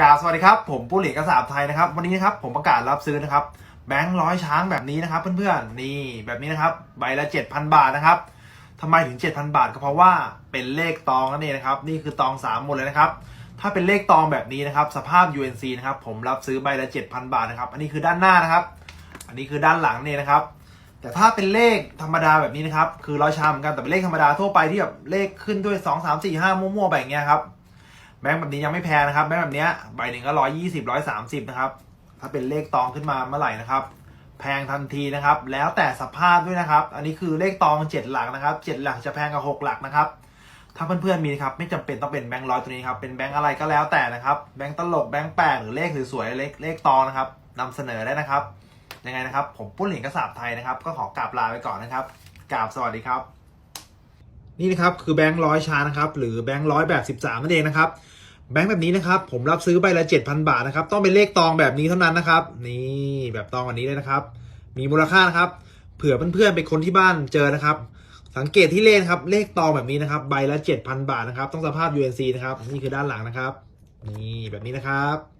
กาสวัสดีครับ ผมปุ้ยเหล็กกระสาบไทยนะครับ วันนี้นะครับผมประกาศรับซื้อนะครับแบงค์ร้อยช้างแบบนี้นะครับ เพื่อนๆนี่แบบนี้นะครับ ใบละ7,000 บาทนะครับทำไมถึง 7,000 บาทก็เพราะว่าเป็นเลขตองนั่นเองนะครับ นี่คือตอง 3 หมดเลยนะครับ ถ้าเป็นเลขตองแบบนี้นะครับ สภาพ UNC นะครับ ผมรับซื้อใบละ 7,000 บาทนะครับ อันนี้คือด้านหน้านะครับ อันนี้คือด้านหลังเนี่ยนะครับ แต่ถ้าเป็นเลขธรรมดาแบบนี้นะครับ คือร้อยชามเหมือนกันแต่เป็นเลขธรรมดาทั่วไปที่แบบเลขขึ้นด้วย 2 3 4 5มั่วๆแบบเงี้ยครับ แบงค์แบบนี้ยังไม่แพงนะครับแบงค์แบบเนี้ยใบหนึ่งก็ร้อยยี่สิบร้อยสามสิบนะครับ ถ้าเป็นเลขตองขึ้นมาเมื่อไหร่นะครับ แพงทันทีนะครับ แล้วแต่สภาพด้วยนะครับ อันนี้คือเลขตองเจ็ดหลักนะครับเจ็ดหลักจะแพงกว่าหกหลักนะครับ ถ้าเพื่อนๆมีนะครับไม่จำเป็นต้องเป็นแบงค์ร้อยตัวนี้ครับเป็นแบงค์อะไรก็แล้วแต่นะครับแบงค์ตลกแบงค์แปดหรือเลขสวยๆเลขเลขตองนะครับนำเสนอได้นะครับยังไงนะครับ ผมปุ้นเหรียญกระสาบไทยนะครับ ก็ขอกราบลาไปก่อนนะครับกราบสวัสดีครับนี่นะครับคือแบงค์ร้อยชานะครับหรือแบงค์ร้อยแบบสิบสามนั่นเองนะครับ แบงค์แบบนี้นะครับ ผมรับซื้อใบละ7,000 บาทนะครับ ต้องเป็นเลขตองแบบนี้เท่านั้นนะครับ นี่แบบตองอันนี้เลยนะครับ มีมูลค่านะครับ เผื่อเพื่อนๆไปคนที่บ้านเจอนะครับ สังเกตที่เลขนครับ เลขตองแบบนี้นะครับ ใบละ7,000 บาทนะครับ ต้องสภาพ UNC นะครับ นี่คือด้านหลังนะครับ นี่แบบนี้นะครับ